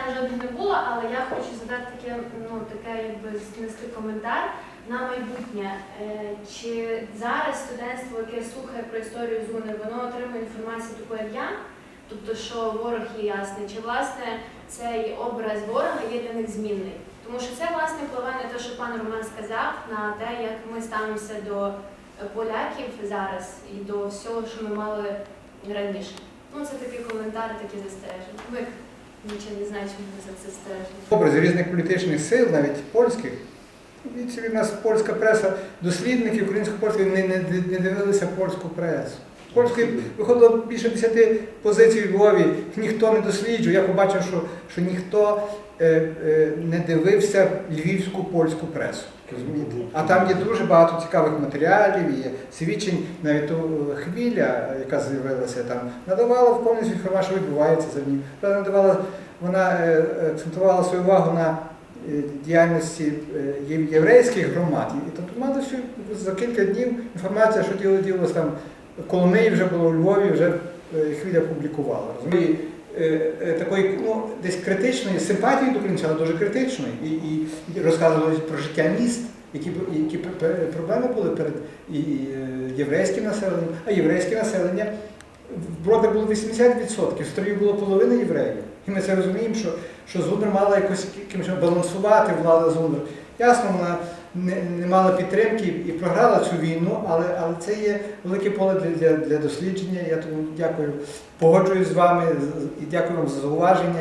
питань жодних не було, але я хочу задати таке, ну таке, якби знести коментар на майбутнє. Е, Чи зараз студентство, яке слухає про історію Зуни, воно отримує інформацію таку, як я? Тобто, що ворог є ясний, чи власне цей образ ворога є для них змінний? Тому що це власне впливає на те, що пан Роман сказав, на те, як ми ставимося до поляків зараз і до всього, що ми мали раніше. Ну, це такий коментар, такі застереження. Нічого не значимо, чому за це стежите. образи різних політичних сил, навіть польських. Від собі в нас польська преса, дослідники українсько-польської не, не, не дивилися польську пресу. Польської виходило більше десяти позицій у Львові, ніхто не досліджує. Я побачив, що, що ніхто е, е, не дивився львівську польську пресу. Розумієте? А там є дуже багато цікавих матеріалів, є свідчень, навіть ту е, хвиля, яка з'явилася там, надавала в повністю інформацію, що відбувається за ним. Надавала, вона е, е, акцентувала свою увагу на діяльності єврейських громад. І тобто мали всю за кілька днів інформація, що діло ділося там Коломиї вже було у Львові, вже е, хвиля публікувала. Розумієте? Е, е, Такої ну, десь критичної симпатії до українців, але дуже критичної. І, і, розказували про життя міст, які, які пр- пр- проблеми були перед і, і, єврейським населенням, а єврейське населення в Бродах було 80%, в Строї було половина євреїв. І ми це розуміємо, що, що Зунер мала якось балансувати влада Зунер. Ясно, вона не, не мала підтримки і програла цю війну, але, але це є велике поле для, для, дослідження. Я тому дякую, погоджуюсь з вами і дякую вам за зауваження.